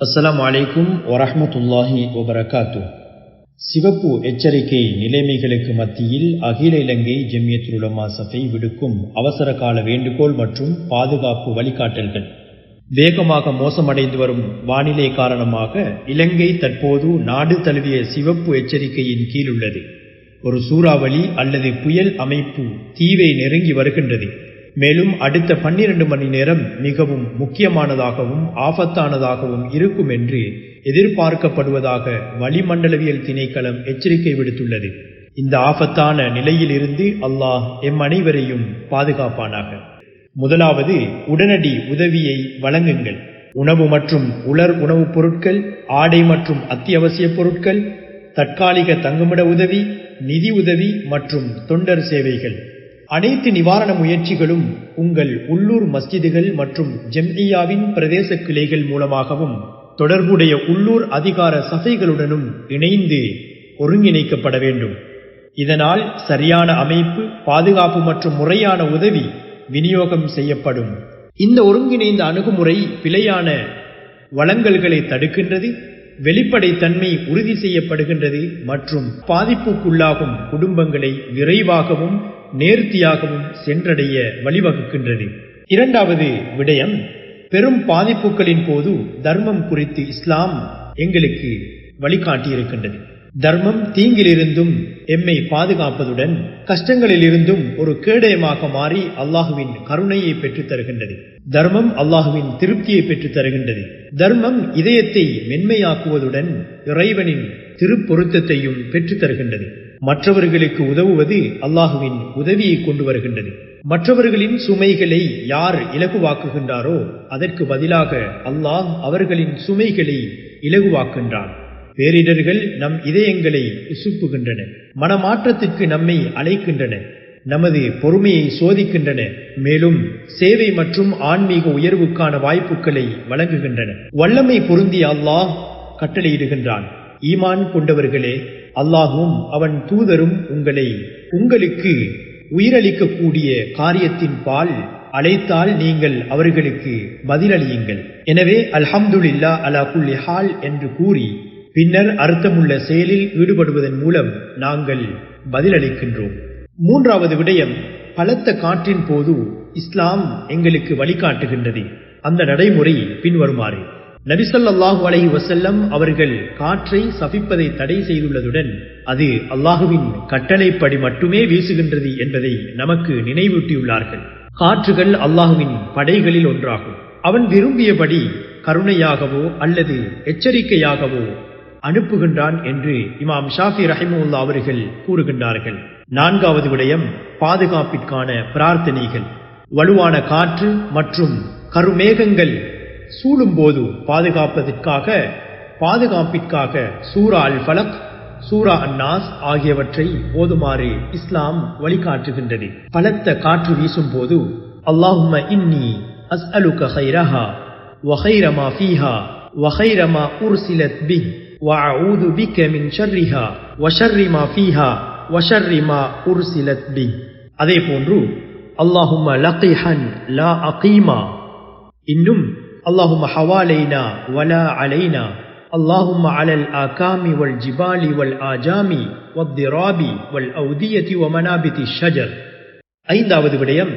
அஸ்லாம் வலைக்கும் வரஹ்மத்துல்லாஹி வபரகாத்து சிவப்பு எச்சரிக்கை நிலைமைகளுக்கு மத்தியில் அகில இலங்கை ஜெமியத்துல் உலமா சஃபை விடுக்கும் அவசர கால வேண்டுகோள் மற்றும் பாதுகாப்பு வழிகாட்டல்கள். வேகமாக மோசமடைந்து வரும் வானிலை காரணமாக இலங்கை தற்போது நாடு தழுவிய சிவப்பு எச்சரிக்கையின் கீழ் உள்ளது. ஒரு சூறாவளி அல்லது புயல் அமைப்பு தீவை நெருங்கி வருகின்றது. மேலும் அடுத்த பன்னிரண்டு மணி நேரம் மிகவும் முக்கியமானதாகவும் ஆபத்தானதாகவும் இருக்கும் என்று எதிர்பார்க்கப்படுவதாக வளிமண்டலவியல் திணைக்களம் எச்சரிக்கை விடுத்துள்ளது. இந்த ஆபத்தான நிலையிலிருந்து அல்லாஹ் எம் அனைவரையும் பாதுகாப்பானாக. முதலாவது உடனடி உதவியை வழங்குங்கள். உணவு மற்றும் உலர் உணவுப் பொருட்கள் ஆடை மற்றும் அத்தியாவசிய பொருட்கள் தற்காலிக தங்குமிட உதவி நிதி உதவி மற்றும் தொண்டர் சேவைகள். அனைத்து நிவாரண முயற்சிகளும் உங்கள் உள்ளூர் மஸ்ஜிதுகள் மற்றும் ஜெம்இயாவின் பிரதேச கிளைகள் மூலமாகவும் தொடர்புடைய உள்ளூர் அதிகார சபைகளுடனும் இணைந்து ஒருங்கிணைக்கப்பட வேண்டும். இதனால் சரியான அமைப்பு பாதுகாப்பு மற்றும் முறையான உதவி விநியோகம் செய்யப்படும். இந்த ஒருங்கிணைந்த அணுகுமுறை பிழையான வளங்கல்களை தடுக்கின்றது வெளிப்படைத்தன்மை உறுதி செய்யப்படுகின்றது மற்றும் பாதிப்புக்குள்ளாகும் குடும்பங்களை விரைவாகவும் நேர்த்தியாகவும் சென்றடைய வழிவகுக்கின்றது. இரண்டாவது விடயம் பெரும் பாதிப்புகளின் போது தர்மம் குறித்து இஸ்லாம் எங்களுக்கு வழிகாட்டியிருக்கின்றது. தர்மம் தீங்கிலிருந்தும் எம்மை பாதுகாப்பதுடன் கஷ்டங்களிலிருந்தும் ஒரு கேடயமாக மாறி அல்லாஹுவின் கருணையை பெற்றுத் தருகின்றது. தர்மம் அல்லாஹுவின் திருப்தியை பெற்றுத் தருகின்றது. தர்மம் இதயத்தை மென்மையாக்குவதுடன் இறைவனின் திருப்பொருத்தத்தையும் பெற்றுத் தருகின்றது. மற்றவர்களுக்கு உதவுவது அல்லாஹுவின் உதவியை கொண்டு வருகின்றது. மற்றவர்களின் சுமைகளை யார் இலகுவாக்குகின்றாரோ அதற்கு பதிலாக அல்லாஹ் அவர்களின் சுமைகளை இலகுவாக்குகின்றான். பேரிடர்கள் நம் இதயங்களை உசுப்புகின்றன. மனமாற்றத்திற்கு நம்மை அழைக்கின்றன. நமது பொறுமையை சோதிக்கின்றன. மேலும் சேவை மற்றும் ஆன்மீக உயர்வுக்கான வாய்ப்புகளை வழங்குகின்றன. வல்லமை பொருந்திய அல்லாஹ் கட்டளையிடுகின்றான். ஈமான் கொண்டவர்களே அல்லாஹும் அவன் தூதரும் உங்களை உங்களுக்கு உயிரளிக்கக்கூடிய காரியத்தின் பால் அழைத்தால் நீங்கள் அவர்களுக்கு பதிலளியுங்கள். எனவே அல்ஹம்துல்லா அலா குல்லி ஹால் என்று கூறி பின்னர் அர்த்தமுள்ள செயலில் ஈடுபடுவதன் மூலம் நாங்கள் பதிலளிக்கின்றோம். மூன்றாவது விடயம் பலத்த காற்றின் போது இஸ்லாம் எங்களுக்கு வழிகாட்டுகின்றது. அந்த நடைமுறை பின்வருமாறு. நபிசல்லாஹு அலஹி வசல்லம் அவர்கள் காற்றை சபிப்பதை தடை செய்துள்ளதுடன் அது அல்லாஹுவின் கட்டளைப்படி மட்டுமே வீசுகின்றது என்பதை நமக்கு நினைவூட்டியுள்ளார்கள். காற்றுகள் அல்லாஹுவின் படைகளில் ஒன்றாகும். அவன் விரும்பியபடி கருணையாகவோ அல்லது எச்சரிக்கையாகவோ அனுப்புகின்றான் என்று இமாம் ஷாஃபி ரஹிமுல்லா அவர்கள் கூறுகின்றார்கள். நான்காவது விடயம் பாதுகாப்பிற்கான பிரார்த்தனைகள். வலுவான காற்று மற்றும் கருமேகங்கள் சூழும்போது பாதுகாப்பதற்காக பாதுகாப்பிற்காக சூரா அல் ஃபலக் சூரா அன்னாஸ் ஆகியவற்றை ஓதுமாறு இஸ்லாம் வழிகாட்டுகின்றது பலத்த காற்று வீசும் போது அல்லாஹும இன்னி அஸ்அலுக ஹைரஹா وخير ما فيها وخير ما أرسلت به وأعوذ بك من شرها وشر ما فيها وشر ما أرسلت به அதே போன்று அல்லாஹும்ம லqihan லா அகீமா இன்னும் اللهم حوالينا ولا علينا اللهم على الآكام والجبال والآجام والضراب والأودية ومنابت الشجر ஐந்தாவது விடயம்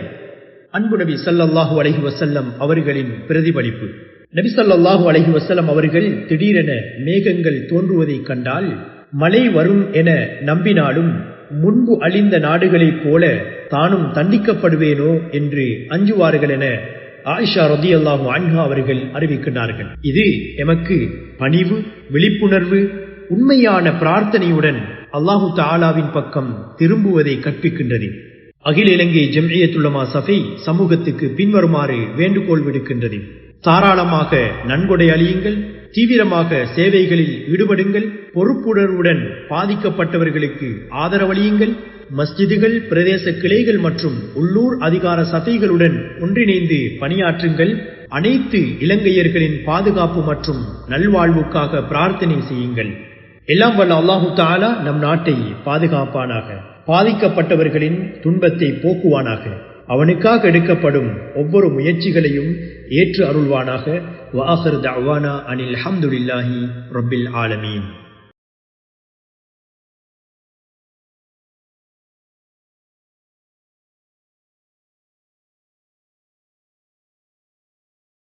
அன்பு நபி சல்லல்லாஹு அலஹி வசல்லம் அவர்களின் பிரதிபலிப்பு நபி சல்லாஹு அலஹி வசல்லம் அவர்கள் திடீரென மேகங்கள் தோன்றுவதைக் கண்டால் மழை வரும் என நம்பினாலும் முன்பு அழிந்த நாடுகளைப் போல தானும் தண்டிக்கப்படுவேனோ என்று அஞ்சுவார்கள் என ஆயிஷா ரதி அல்லாஹு அன்ஹா அவர்கள் அறிவிக்கின்றார்கள். இது எமக்கு பணிவு விழிப்புணர்வு உண்மையான பிரார்த்தனையுடன் அல்லாஹு தாலாவின் பக்கம் திரும்புவதை கற்பிக்கின்றது. அகில இலங்கை ஜெம்இயத்துல்லமா சபை சமூகத்துக்கு பின்வருமாறு வேண்டுகோள் விடுக்கின்றது. தாராளமாக நன்கொடை அழியுங்கள் தீவிரமாக சேவைகளில் ஈடுபடுங்கள் பொறுப்புணர்வுடன் பாதிக்கப்பட்டவர்களுக்கு ஆதரவளியுங்கள் மஸ்ஜிதுகள் பிரதேச கிளைகள் மற்றும் உள்ளூர் அதிகார சபைகளுடன் ஒன்றிணைந்து பணியாற்றுங்கள். அனைத்து இலங்கையர்களின் பாதுகாப்பு மற்றும் நல்வாழ்வுக்காக பிரார்த்தனை செய்யுங்கள். எல்லாம் வல்ல அல்லாஹு தாலா நம் நாட்டை பாதுகாப்பானாக பாதிக்கப்பட்டவர்களின் துன்பத்தை போக்குவானாக. அவனுக்காக எடுக்கப்படும் ஒவ்வொரு முயற்சிகளையும் ஏற்று அருள்வானாக. வாஹர் தவானா அனில் அஹமதுல்லாஹி ரொபில் ஆலமீன்.